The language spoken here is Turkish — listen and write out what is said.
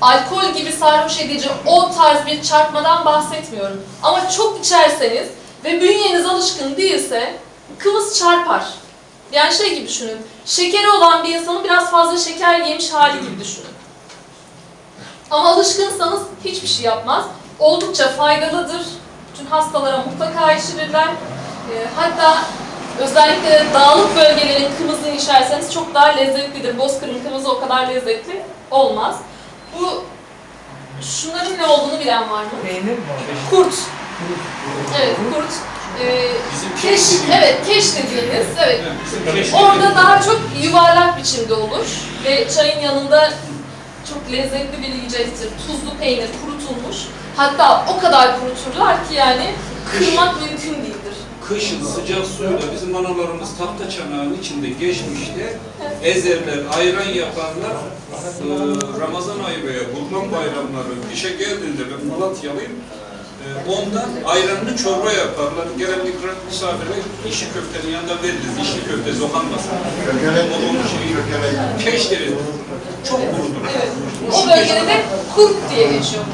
alkol gibi sarhoş edici o tarz bir çarpmadan bahsetmiyorum. Ama çok içerseniz ve bünyeniz alışkın değilse kıvız çarpar. Yani şey gibi düşünün, şekeri olan bir insanın biraz fazla şeker yemiş hali gibi düşünün. Ama alışkınsanız hiçbir şey yapmaz. Oldukça faydalıdır. Bütün hastalara mutlaka içirirler. Ee, hatta özellikle dağlık bölgelerin kımızını içerseniz çok daha lezzetlidir. Bozkır'ın kımızı o kadar lezzetli olmaz. Bu şunların ne olduğunu bilen var mı? Peynir mi? Kurt. Evet, kurt. Ee, keş, dediğimiz- evet, keş dediğiniz, evet. Orada dediğimiz- daha çok yuvarlak biçimde olur ve çayın yanında çok lezzetli bir yiyecektir. Tuzlu peynir kurutulmuş. Hatta o kadar kuruturlar ki yani kırmak mümkün değildir. Kışın sıcak suyla bizim analarımız tahta çanağının içinde geçmişte ezerler, ayran yaparlar. Ee, Ramazan ayı veya Kurban bayramları işe geldiğinde ben Malatyalıyım. Ee, ondan ayranlı çorba yaparlar. Gelen bir misafire işi köftenin yanında verilir. İşi köfte zokanmasın. Onun şeyi keş deriz. Çok kurudur. Evet. O bölgede de kurt diye geçiyor.